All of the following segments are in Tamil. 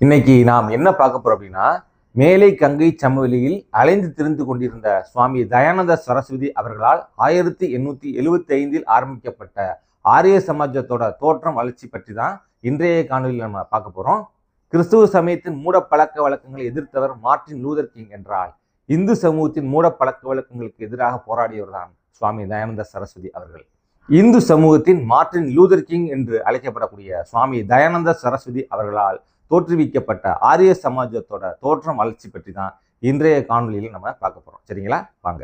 இன்னைக்கு நாம் என்ன பார்க்க போறோம் அப்படின்னா மேலை கங்கை சமவெளியில் அலைந்து திரிந்து கொண்டிருந்த சுவாமி தயானந்த சரஸ்வதி அவர்களால் ஆயிரத்தி எண்ணூத்தி எழுவத்தி ஐந்தில் ஆரம்பிக்கப்பட்ட ஆரிய சமாஜத்தோட தோற்றம் வளர்ச்சி பற்றி தான் இன்றைய காணொலியில் நம்ம பார்க்க போறோம். கிறிஸ்துவ சமயத்தின் மூட பழக்க வழக்கங்களை எதிர்த்தவர் மார்ட்டின் லூதர் கிங் என்றால் இந்து சமூகத்தின் மூட பழக்க வழக்கங்களுக்கு எதிராக போராடியவர் தான் சுவாமி தயானந்த சரஸ்வதி அவர்கள். இந்து சமூகத்தின் மார்ட்டின் லூதர் கிங் என்று அழைக்கப்படக்கூடிய சுவாமி தயானந்த சரஸ்வதி அவர்களால் தோற்றுவிக்கப்பட்ட ஆரிய சமாஜத்தோட தோற்றம் வளர்ச்சி பற்றி தான் இன்றைய காணொலியில் நம்ம பார்க்க போறோம். சரிங்களா? வாங்க.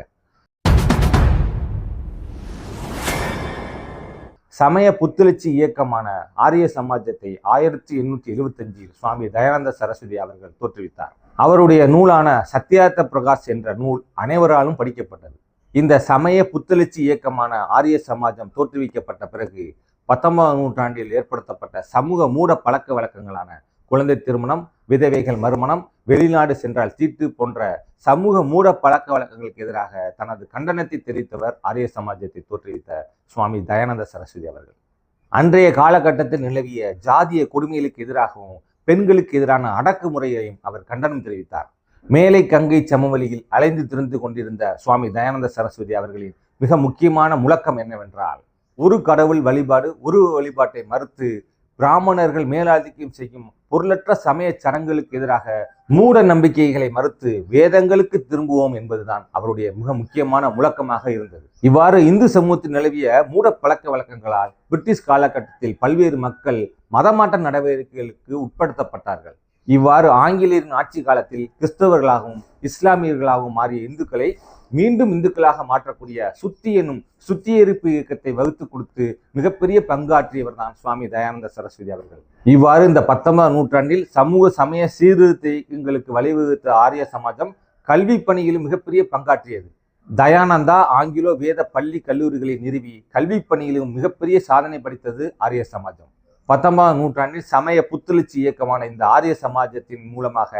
சமய புத்துணர்ச்சி இயக்கமான ஆரிய சமாஜத்தை ஆயிரத்தி எண்ணூற்றி எழுபத்தஞ்சில் சுவாமி தயானந்த சரஸ்வதி அவர்கள் தோற்றுவித்தார். அவருடைய நூலான சத்யார்த்த பிரகாஷ் என்ற நூல் அனைவராலும் படிக்கப்பட்டது. இந்த சமய புத்தெழுச்சி இயக்கமான ஆரிய சமாஜம் தோற்றுவிக்கப்பட்ட பிறகு பத்தொன்பதாம் நூற்றாண்டில் ஏற்படுத்தப்பட்ட சமூக மூட பழக்க வழக்கங்களான குழந்தை திருமணம் விதவைகள் மறுமணம் வெளிநாடு சென்றால் தீட்டு போன்ற சமூக மூட பழக்க வழக்கங்களுக்கு எதிராக தனது கண்டனத்தை தெரிவித்தவர் ஆரிய சமாஜத்தை தோற்றுவித்த சுவாமி தயானந்த சரஸ்வதி அவர்கள். அன்றைய காலகட்டத்தில் நிலவிய ஜாதிய கொடுமைகளுக்கு எதிராகவும் பெண்களுக்கு எதிரான அடக்குமுறையையும் அவர் கண்டனம் தெரிவித்தார். மேலை கங்கை சமவெளியில் அலைந்து திரிந்து கொண்டிருந்த சுவாமி தயானந்த சரஸ்வதி அவர்களின் மிக முக்கியமான முழக்கம் என்னவென்றால் ஒரு கடவுள் வழிபாடு ஒரு வழிபாட்டை மறுத்து பிராமணர்கள் மேலாதிக்கம் செய்யும் பொருளற்ற சமய சடங்குகளுக்கு எதிராக மூட நம்பிக்கைகளை மறுத்து வேதங்களுக்கு திரும்புவோம் என்பதுதான் அவருடைய மிக முக்கியமான முழக்கமாக இருந்தது. இவ்வாறு இந்து சமூகத்தில் நிலவிய மூட பழக்க வழக்கங்களால் பிரிட்டிஷ் காலகட்டத்தில் பல்வேறு மக்கள் மதமாற்ற நடவடிக்கைகளுக்கு உட்படுத்தப்பட்டார்கள். இவ்வாறு ஆங்கிலேயரின் ஆட்சி காலத்தில் கிறிஸ்தவர்களாகவும் இஸ்லாமியர்களாகவும் மாறிய இந்துக்களை மீண்டும் இந்துக்களாக மாற்றக்கூடிய சுத்தி எனும் சுத்திகரிப்பு இயக்கத்தை வகுத்து கொடுத்து மிகப்பெரிய பங்காற்றியவர் தான் சுவாமி தயானந்த சரஸ்வதி அவர்கள். இவ்வாறு இந்த பத்தொன்பதாம் நூற்றாண்டில் சமூக சமய சீர்திருத்தங்களுக்கு வழிவகுத்த ஆரிய சமாஜம் கல்வி பணியிலும் மிகப்பெரிய பங்காற்றியது. தயானந்தா ஆங்கிலோ வேத பள்ளி கல்லூரிகளை நிறுவி கல்வி பணியிலும் மிகப்பெரிய சாதனை படைத்தது ஆரிய சமாஜம். பத்தொன்பதாம் நூற்றாண்டில் சமய புத்துணர்ச்சி இயக்கமான இந்த ஆரிய சமாஜத்தின் மூலமாக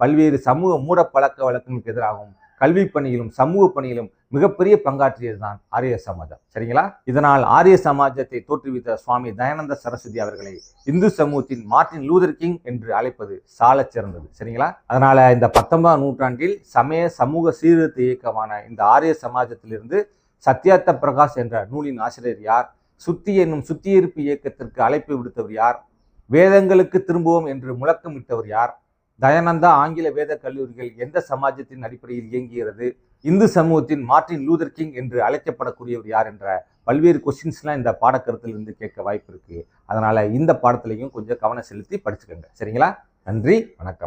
பல்வேறு சமூக மூட பழக்க வழக்கங்களுக்கு எதிராகவும் கல்வி பணியிலும் சமூக பணியிலும் மிகப்பெரிய பங்காற்றியது தான் ஆரிய சமாஜம். சரிங்களா? இதனால் ஆரிய சமாஜத்தை தோற்றுவித்த சுவாமி தயானந்த சரஸ்வதி அவர்களை இந்து சமூகத்தின் மார்ட்டின் லூதர் கிங் என்று அழைப்பது சாலச் சிறந்தது. சரிங்களா? அதனால இந்த பத்தொன்பதாம் நூற்றாண்டில் சமய சமூக சீர்திருத்த இயக்கமான இந்த ஆரிய சமாஜத்திலிருந்து சத்யார்த்த பிரகாஷ் என்ற நூலின் ஆசிரியர் யார்? சுத்தி என்னும் சுத்தியிருப்பு இயக்கத்திற்கு அழைப்பு விடுத்தவர் யார்? வேதங்களுக்கு திரும்புவோம் என்று முழக்கமிட்டவர் யார்? தயானந்தா ஆங்கில வேத கல்லூரிகள் எந்த சமாஜத்தின் அடிப்படையில் இயங்குகிறது? இந்து சமூகத்தின் மார்ட்டின் லூதர் கிங் என்று அழைக்கப்படக்கூடியவர் யார் என்ற பல்வேறு கொஸ்டின்ஸ்லாம் இந்த பாடக்கருத்தில் இருந்து கேட்க வாய்ப்பு இருக்குது அதனால் இந்த பாடத்திலையும் கொஞ்சம் கவனம் செலுத்தி படிச்சுக்கோங்க. சரிங்களா? நன்றி வணக்கம்.